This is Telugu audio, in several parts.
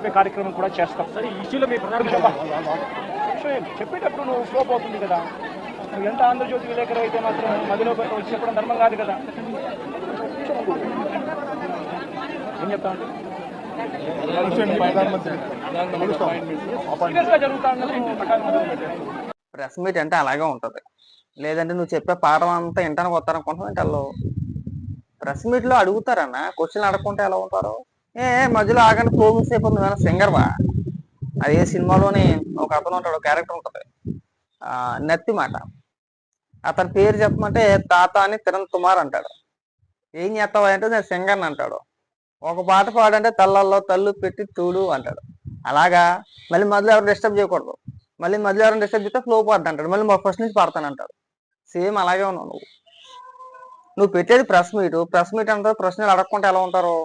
చెప్పే కార్యక్రమం కూడా చేస్తాం. సరే ఇష్యూలో మీ? చెప్పేటప్పుడు నువ్వు ఫ్లో పోతుంది కదా. నువ్వు ఎంత ఆంధ్రజ్యోతి విలేకరు అయితే మాత్రం మదిలో వచ్చి చెప్పడం ధర్మం కాదు కదా. ఏం చెప్తా. ప్రెస్ మీట్ అంటే అలాగే ఉంటది. లేదంటే నువ్వు చెప్పే పాఠం అంతా ఇంటానికి వస్తారనుకుంటున్నావు అంటే వాళ్ళు ప్రెస్ మీట్లో అడుగుతారన్న? క్వశ్చన్ అడగకుంటే ఎలా ఉంటారు? ఏ మధ్యలో ఆగండి ఫ్లో సేపు ఉంది కానీ సింగర్ వా. అది ఏ సినిమాలోని ఒక అతను ఉంటాడు క్యారెక్టర్ ఉంటుంది. నత్తి మాట. అతని పేరు చెప్పమంటే తాత అని తిరణ్ కుమార్ అంటాడు. ఏం చేస్తావా అంటే నేను సింగర్ని అంటాడు. ఒక పాట పాడంటే తల్లల్లో తల్లు పెట్టి తూడు అంటాడు. అలాగా మళ్ళీ మధ్యలో ఎవరు డిస్టర్బ్ చేయకూడదు. మళ్ళీ మధ్యలో ఎవరైనా డిస్టర్బ్ చేస్తే ఫ్లో పాడతా అంటాడు. మళ్ళీ మా ఫస్ట్ నుంచి పాడతాను అంటాడు. సేమ్ అలాగే ఉన్నావు నువ్వు. నువ్వు పెట్టేది ప్రెస్ మీట్ ప్రెస్ మీట్ అంటే ప్రశ్నలు అడగకుండా ఎలా ఉంటారు?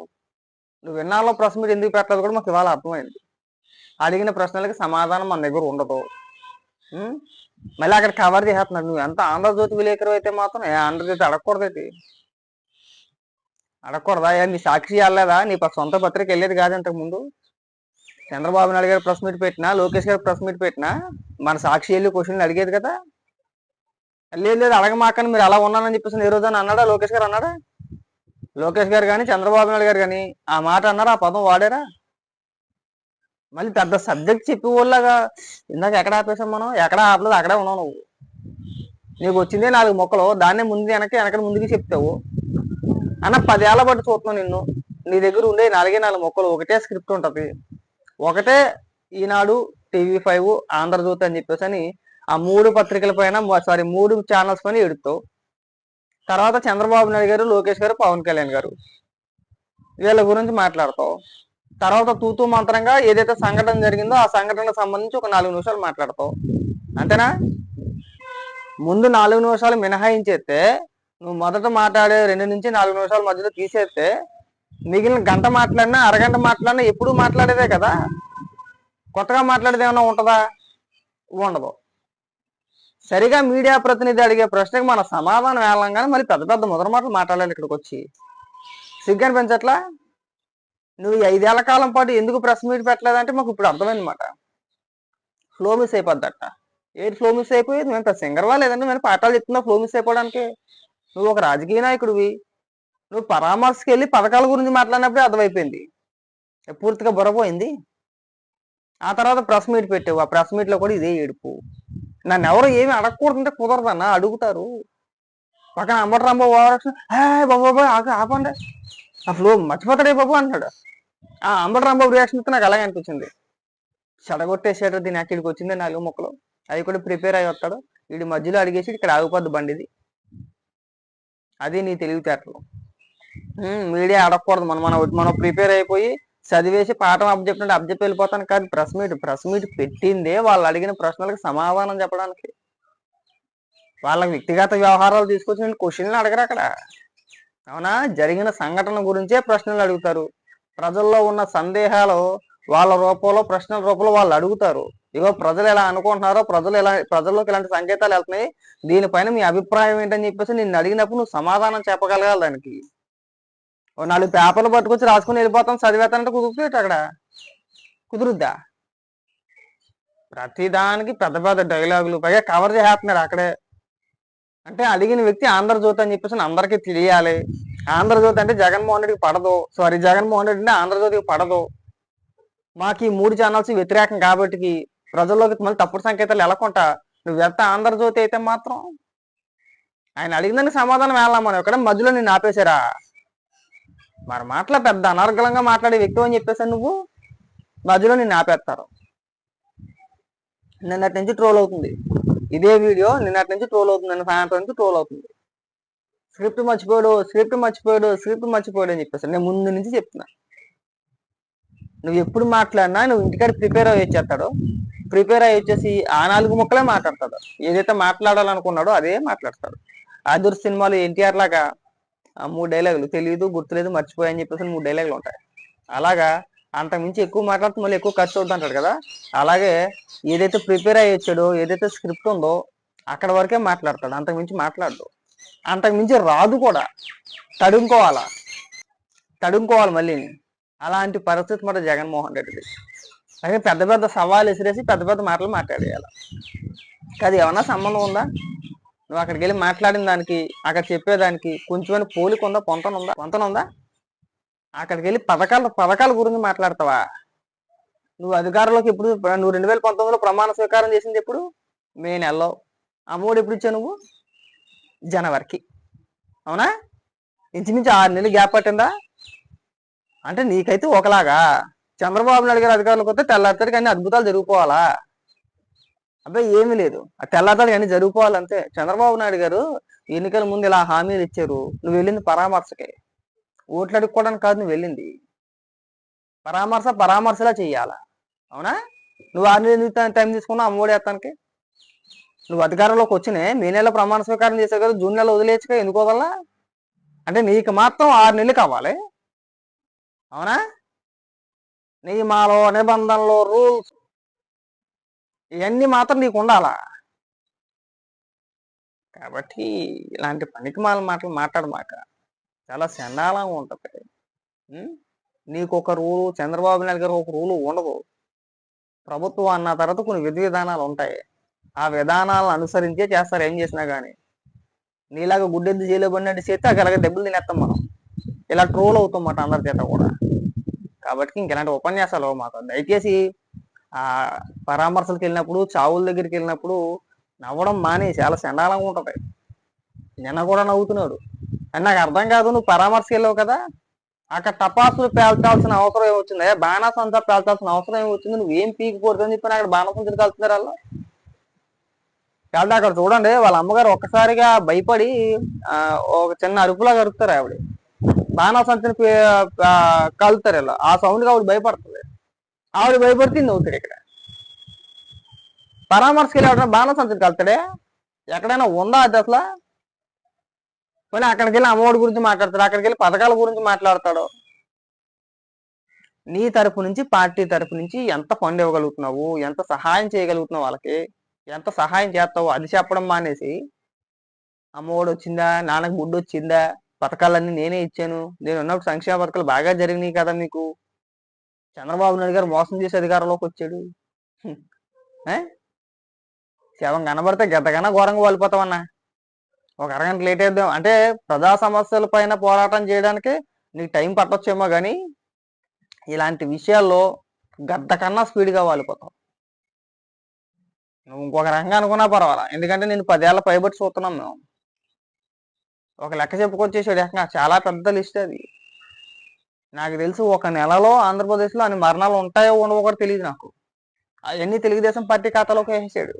నువ్వు విన్నాలో ప్రెస్ మీట్ ఎందుకు పెట్టలేదు కూడా మాకు ఇవాళ అర్థమైంది. అడిగిన ప్రశ్నలకి సమాధానం మన దగ్గర ఉండదు. మళ్ళీ అక్కడ కవర్ చేస్తున్నాడు నువ్వు ఎంత ఆంధ్రజ్యోతి విలేకరు అయితే మాత్రం ఏ ఆంధ్రజ్యోతి అడగకూడదు అడగకూడదా? ఏ నీ సాక్షి వెళ్ళలేదా నీ సొంత పత్రిక వెళ్ళేది కాదు ఇంతకు ముందు. చంద్రబాబు నాయుడు గారు ప్రెస్ మీట్ పెట్టినా లోకేష్ గారు ప్రెస్ మీట్ పెట్టినా మన సాక్షి వెళ్ళి క్వశ్చన్లు అడిగేది కదా? లేదు లేదు అడగమాకని మీరు అలా ఉన్నానని చెప్పేసి ఏ రోజు అని అన్నాడా? లోకేష్ గారు అన్నాడా? లోకేష్ గారు కానీ చంద్రబాబు నాయుడు గారు కానీ ఆ మాట అన్నారు? ఆ పదం వాడారా? మళ్ళీ పెద్ద సబ్జెక్ట్ చెప్పి వాళ్ళగా ఇందాక ఎక్కడ ఆపేసాం మనం? ఎక్కడ ఆపలేదు అక్కడే ఉన్నావు నువ్వు. నీకు వచ్చిందే నాలుగు మొక్కలు దాన్నే ముందు వెనక వెనక ముందుకి చెప్తావు అన్న పదేళ్ళ పట్టు చూస్తున్నావు నిన్ను. నీ దగ్గర ఉండే నాలుగే నాలుగు మొక్కలు ఒకటే స్క్రిప్ట్ ఉంటుంది. ఒకటే ఈనాడు టీవీ ఫైవ్ ఆంధ్రజ్యోతి అని చెప్పేసి అని ఆ మూడు పత్రికల పైన సారీ మూడు ఛానల్స్ పైన ఎడుతావు. తర్వాత చంద్రబాబు నాయుడు గారు లోకేష్ గారు పవన్ కళ్యాణ్ గారు. వీళ్ళ గురించి మాట్లాడతావు. తర్వాత తూతూ మంత్రంగా ఏదైతే సంఘటన జరిగిందో ఆ సంఘటనకు సంబంధించి ఒక నాలుగు నిమిషాలు మాట్లాడతావు. అంతేనా? ముందు నాలుగు నిమిషాలు మినహాయించేస్తే నువ్వు మొదట మాట్లాడే రెండు నుంచి నాలుగు నిమిషాల మధ్యలో తీసేస్తే మిగిలిన గంట మాట్లాడినా అరగంట మాట్లాడినా ఎప్పుడు మాట్లాడేదే కదా. కొత్తగా మాట్లాడేది ఏమైనా ఉంటుందా? ఉండదు. సరిగా మీడియా ప్రతినిధి అడిగే ప్రశ్నకు మన సమాధానం వేలంగానే మళ్ళీ పెద్ద పెద్ద ముద్ర మాటలు మాట్లాడాలి ఇక్కడికి వచ్చి. సిగ్గు అనిపించట్లా నువ్వు ఐదేళ్ళ కాలం పాటు ఎందుకు ప్రెస్ మీట్ పెట్టలేదంటే మాకు ఇప్పుడు అర్థమైంది అనమాట ఫ్లో మిస్ అయిపోద్దట. ఏది ఫ్లో మిస్ అయిపోయేది? మేము పెద్ద సింగర్వా లేదంటే మేము పాఠాలు చెప్తున్నా ఫ్లో మిస్ అయిపోవడానికి. నువ్వు ఒక రాజకీయ నాయకుడివి. నువ్వు పరామర్శకి వెళ్ళి పథకాల గురించి మాట్లాడినప్పుడే అర్థమైపోయింది. పూర్తిగా బుర్రపోయింది. ఆ తర్వాత ప్రెస్ మీట్ పెట్టావు. ఆ ప్రెస్ మీట్లో కూడా ఇదే ఏడుపు. నన్ను ఎవరు ఏమి అడగకూడదంటే కుదరదన్నా అడుగుతారు. పక్కన అంబటరాంబాబు ఓవరాక్షన్ హే బాబు బాబు ఆగు, ఆపండి. ఆ ఫ్లో మర్చిపోతాడే బాబు అంటున్నాడు. ఆ అంబటరాంబాబు రియాక్షన్ అయితే నాకు అలాగే అనిపించింది. చెడగొట్టేసేట దీని అక్కడికి వచ్చింది నాలుగు మొక్కలు. అవి కూడా ప్రిపేర్ అయి వస్తాడు. వీడి మధ్యలో అడిగేసి ఇక్కడ ఆగిపోద్ది బండిది. అది నీ తెలివితేటలు. మీడియా అడగకూడదు మనం మనం మనం ప్రిపేర్ అయిపోయి చదివేసి పాఠం అబ్జెక్ట్ అబ్జెక్ట్ వెళ్ళిపోతాను కాదు. ప్రెస్ మీట్ ప్రెస్ మీట్ పెట్టిందే వాళ్ళు అడిగిన ప్రశ్నలకు సమాధానం చెప్పడానికి. వాళ్ళ వ్యక్తిగత వ్యవహారాలు తీసుకొచ్చి క్వశ్చన్లు అడగరు అక్కడ. అవునా? జరిగిన సంఘటన గురించే ప్రశ్నలు అడుగుతారు. ప్రజల్లో ఉన్న సందేహాలు వాళ్ళ రూపంలో ప్రశ్నల రూపంలో వాళ్ళు అడుగుతారు. ఇగో ప్రజలు ఎలా అనుకుంటున్నారో ప్రజలు ఎలా ప్రజల్లోకి ఇలాంటి సంకేతాలు వెళ్తున్నాయి. దీనిపైన మీ అభిప్రాయం ఏంటని చెప్పేసి నిన్ను అడిగినప్పుడు నువ్వు సమాధానం చెప్పగలగాలి దానికి. ఓ నాలుగు పేపర్లు పట్టుకొచ్చి రాసుకుని వెళ్ళిపోతాం చదివేస్తానంటే కుదురుతుంది అక్కడ? కుదురుద్దా? ప్రతిదానికి పెద్ద పెద్ద డైలాగులు పైగా కవర్ చేస్తున్నారు అక్కడే. అంటే అడిగిన వ్యక్తి ఆంధ్రజ్యోతి అని చెప్పేసి అందరికీ తెలియాలి. ఆంధ్రజ్యోతి అంటే జగన్మోహన్ రెడ్డికి పడదు. సారీ జగన్మోహన్ రెడ్డి అంటే ఆంధ్రజ్యోతికి పడదు. మాకు ఈ మూడు ఛానల్స్ వ్యతిరేకం కాబట్టి ప్రజల్లోకి మళ్ళీ తప్పుడు సంకేతాలు వెళ్ళకుండా నువ్వు ఎంత ఆంధ్రజ్యోతి అయితే మాత్రం ఆయన అడిగిందని సమాధానం వెళ్ళాం మనం. ఎక్కడ మధ్యలో నేను ఆపేశారా? మరి మాటలు పెద్ద అనర్గలంగా మాట్లాడే వ్యక్తి అని చెప్పేసి నువ్వు? మధ్యలో నిన్ను ఆపేస్తారు. నిన్నటి నుంచి ట్రోల్ అవుతుంది. ఇదే వీడియో నిన్నటి నుంచి ట్రోల్ అవుతుంది. నిన్న సాయంత్రం నుంచి ట్రోల్ అవుతుంది. స్క్రిప్ట్ మర్చిపోయాడు స్క్రిప్ట్ మర్చిపోయాడు స్క్రిప్ట్ మర్చిపోయాడు అని చెప్పేసి నేను ముందు నుంచి చెప్తున్నా. నువ్వు ఎప్పుడు మాట్లాడినా నువ్వు ఇంటికాడ ప్రిపేర్ అయ్యి వచ్చేస్తాడు. ప్రిపేర్ అయ్యి వచ్చేసి ఆ నాలుగు ముక్కలే మాట్లాడతాడు. ఏదైతే మాట్లాడాలనుకున్నాడో అదే మాట్లాడతాడు. ఆదుర్ సినిమాలు ఎన్టీఆర్ లాగా మూడు డైలాగులు. తెలియదు గుర్తులేదు మర్చిపోయా అని చెప్పేసి మూడు డైలాగులు ఉంటాయి. అలాగా అంతకు మించి ఎక్కువ మాట్లాడితే మళ్ళీ ఎక్కువ ఖర్చు అవుతుంది అంటాడు కదా? అలాగే ఏదైతే ప్రిపేర్ అయ్యి వచ్చాడో ఏదైతే స్క్రిప్ట్ ఉందో అక్కడ వరకే మాట్లాడతాడు. అంతకుమించి మాట్లాడదు అంతకు మించి రాదు కూడా. తడుముకోవాలా? తడుముకోవాలి మళ్ళీ అలాంటి పరిస్థితి మన జగన్మోహన్ రెడ్డిది. అయితే పెద్ద పెద్ద సవాలు విసిరేసి పెద్ద పెద్ద మాటలు మాట్లాడేయాలి. అది ఏమన్నా సంబంధం ఉందా? నువ్వు అక్కడికి వెళ్ళి మాట్లాడిన దానికి అక్కడ చెప్పేదానికి కొంచెం పోలిక ఉందా పొంతన ఉందా పొంతన ఉందా అక్కడికి వెళ్ళి పథకాల పథకాల గురించి మాట్లాడతావా? నువ్వు అధికారంలోకి ఎప్పుడు నువ్వు రెండు వేల పంతొమ్మిదిలో ప్రమాణ స్వీకారం చేసింది ఎప్పుడు? మే నెలలో. అమ్మఒడి ఎప్పుడు ఇచ్చావు నువ్వు? జనవరికి. అవునా? ఇంచుమించు ఆరు నెలలు గ్యాప్ పట్టిందా? అంటే నీకైతే ఒకలాగా. చంద్రబాబు నాయుడు గారు అధికారులకు వస్తే తెల్లారితడికి అన్ని అద్భుతాలు జరిగిపోవాలా అబ్బాయి ఏమీ లేదు. ఆ తెల్లారితడికి అన్ని జరిగిపోవాలంతే చంద్రబాబు నాయుడు గారు ఎన్నికల ముందు ఇలా హామీలు ఇచ్చారు. నువ్వు వెళ్ళింది పరామర్శకే. ఓట్లు అడుక్కోవడానికి కాదు నువ్వు వెళ్ళింది. పరామర్శ పరామర్శలా చేయాలా అవునా? నువ్వు ఆరు నెలలు టైం తీసుకున్నావు? అమ్మఒడి వేస్తానికి నువ్వు అధికారంలోకి వచ్చినే మే నెల ప్రమాణ స్వీకారం చేసావు కదా జూన్ నెల వదిలేచ్చుగా ఎందుకు వదలా అంటే నీకు మాత్రం ఆరు నెలలు కావాలి. అవునా? నియమాలు నిబంధనలు రూల్స్ ఇవన్నీ మాత్రం నీకు ఉండాలా కాబట్టి ఇలాంటి పనికి మాల మాటలు మాట్లాడమాక చాలా చండాలంగా ఉంటుంది. నీకు ఒక రూలు చంద్రబాబు నాయుడు గారు ఒక రూలు ఉండదు. ప్రభుత్వం అన్న తర్వాత కొన్ని విధి విధానాలు ఉంటాయి. ఆ విధానాలను అనుసరించే చేస్తారు ఏం చేసినా కానీ నీలాగా గుడ్డెద్దు చేయలేబడినట్టు చేస్తే అలాగే దెబ్బలు తినేస్తాం మనం. ఇలా ట్రోల్ అవుతాం మాట అందరి చేత కూడా. కాబట్టి ఇంక ఇలాంటి ఉపన్యాసాలు మాకు. దయచేసి ఆ పరామర్శలకు వెళ్ళినప్పుడు చావుల దగ్గరికి వెళ్ళినప్పుడు నవ్వడం మానే చాలా చండాలంగా ఉంటుంది. నిన్న కూడా నవ్వుతున్నాడు. అని నాకు అర్థం కాదు నువ్వు పరామర్శకి వెళ్ళావు కదా. అక్కడ టపాసులు పేల్చాల్సిన అవసరం ఏమొచ్చింది బాణాసంచా పేల్చాల్సిన అవసరం ఏమొచ్చింది నువ్వు ఏం పీకపోతుందని చెప్పి అక్కడ బాణాసంచులు కలుతున్నారు వాళ్ళు. కాబట్టి అక్కడ చూడండి వాళ్ళ అమ్మగారు ఒక్కసారిగా భయపడి ఒక చిన్న అరుపులాగా అరుపుతారు ఆవిడ. బాణాసంచని కలుతారు ఇలా ఆ సౌండ్ ఆవిడ భయపడుతుంది. ఆవిడ భయపడుతుంది అవుతాడు ఇక్కడ. పరామర్శకి వెళ్ళి ఎవరైనా కలుతాడే ఎక్కడైనా ఉందా అది అసలు? పోనీ అక్కడికి వెళ్ళి అమ్మఒడి గురించి మాట్లాడతాడు? అక్కడికి వెళ్ళి పథకాల గురించి మాట్లాడతాడు? నీ తరపు నుంచి పార్టీ తరపు నుంచి ఎంత ఫండ్ ఇవ్వగలుగుతున్నావు? ఎంత సహాయం చేయగలుగుతున్నావు వాళ్ళకి? ఎంత సహాయం చేస్తావు? అది చెప్పడం మానేసి అమ్మఒడి వచ్చిందా? నాన్నకు గుడ్డు వచ్చిందా పథకాలన్నీ నేనే ఇచ్చాను. నేను ఉన్నప్పుడు సంక్షేమ పథకాలు బాగా జరిగినాయి కదా మీకు చంద్రబాబు నాయుడు గారు మోసం చేసి అధికారంలోకి వచ్చాడు. శవం కనబడితే గతకన్నా ఘోరంగా వాలిపోతామన్నా. ఒక అరగంట లేట్ అయిద్దాం. అంటే ప్రజా సమస్యల పైన పోరాటం చేయడానికి నీకు టైం పట్టొచ్చేమో కానీ ఇలాంటి విషయాల్లో గద్ద కన్నా స్పీడ్గా వాలిపోతావు. నువ్వు ఇంకొక రకంగా అనుకున్నా పర్వాలా? ఎందుకంటే నేను పదేళ్ళ పైబట్టి చూస్తున్నాం మేము. ఒక లెక్క చెప్పుకొచ్చేసాడు. ఏకంగా చాలా పెద్ద లిస్ట్ అది. నాకు తెలిసి ఒక నెలలో ఆంధ్రప్రదేశ్లో అన్ని మరణాలు ఉంటాయో ఉండవో కూడా తెలియదు నాకు. అవన్నీ తెలుగుదేశం పార్టీ ఖాతాలోకి వేసేసాడు.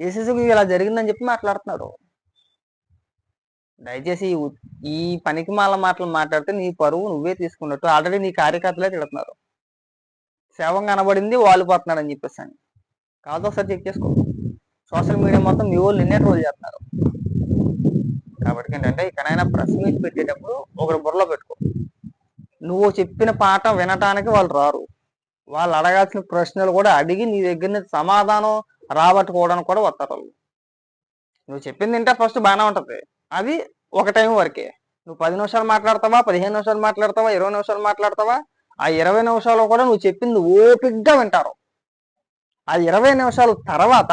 వేసేసి ఇలా జరిగిందని చెప్పి మాట్లాడుతున్నారు. దయచేసి ఈ పనికి మాల మాటలు మాట్లాడితే నీ పరువు నువ్వే తీసుకున్నట్టు ఆల్రెడీ నీ కార్యకర్తలే తిడుతున్నారు. శవం కనబడింది వాళ్ళు పోతున్నాడు అని చెప్పేసి అని. కాదు ఒకసారి చెక్ చేసుకో. సోషల్ మీడియా మొత్తం మీ వాళ్ళు నిన్నే ట్రోల్ చేస్తున్నారు. కాబట్టి ఏంటంటే ఇక్కడైనా ప్రెస్ మీట్ పెట్టేటప్పుడు ఒకరు బుర్రలో పెట్టుకో. నువ్వు చెప్పిన పాఠం వినటానికి వాళ్ళు రారు. వాళ్ళు అడగాల్సిన ప్రశ్నలు కూడా అడిగి నీ దగ్గర నుంచి సమాధానం రాబట్టుకోవడానికి కూడా వస్తారు వాళ్ళు. నువ్వు చెప్పింది వింటే ఫస్ట్ బాగానే ఉంటుంది. అది ఒక టైం వరకే. నువ్వు పది నిమిషాలు మాట్లాడతావా? పదిహేను నిమిషాలు మాట్లాడతావా? ఇరవై నిమిషాలు మాట్లాడతావా? ఆ ఇరవై నిమిషాలు కూడా నువ్వు చెప్పింది ఓపిగ్గా వింటారు. ఆ ఇరవై నిమిషాల తర్వాత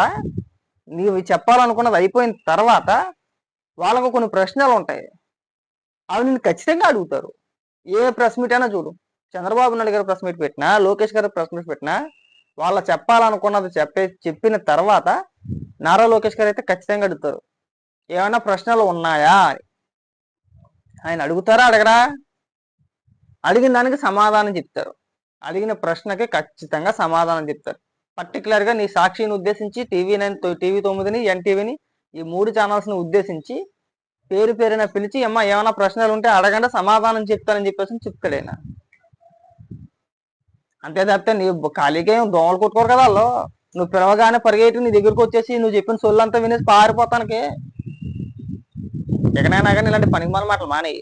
నీవు చెప్పాలనుకున్నది అయిపోయిన తర్వాత వాళ్ళకు కొన్ని ప్రశ్నలు ఉంటాయి. అవి నేను ఖచ్చితంగా అడుగుతారు. ఏ ప్రెస్ మీట్ అయినా చూడు. చంద్రబాబు నాయుడు గారు ప్రెస్ మీట్ పెట్టినా లోకేష్ గారు ప్రెస్ మీట్ పెట్టినా వాళ్ళ చెప్పాలనుకున్నది చెప్పే చెప్పిన తర్వాత నారా లోకేష్ గారు అయితే ఖచ్చితంగా అడుగుతారు. ఏమైనా ప్రశ్నలు ఉన్నాయా? ఆయన అడుగుతారా? అడగరా? అడిగిన దానికి సమాధానం చెప్తారు. అడిగిన ప్రశ్నకి ఖచ్చితంగా సమాధానం చెప్తారు. పర్టికులర్గా నీ సాక్షిని ఉద్దేశించి టీవీ నైన్ టీవీ తొమ్మిదిని ఎన్టీవీని ఈ మూడు ఛానల్స్ని ఉద్దేశించి పేరు పేరున పిలిచి అమ్మ ఏమైనా ప్రశ్నలు ఉంటే అడగండి సమాధానం చెప్తానని చెప్పేసి చెప్తాడు ఆయన అంతే తప్పితే నీ ఖాళీగా ఏం దోమలు కొట్టుకోరు కదా వాళ్ళు. నువ్వు పిలవగానే పరిగెట్టి నీ దగ్గరకు వచ్చేసి నువ్వు చెప్పిన సొల్లంతా వినేసి పారిపోతానికి. ఎక్కడైనా కానీ ఇలాంటి పనికి మాటలు మానేయి.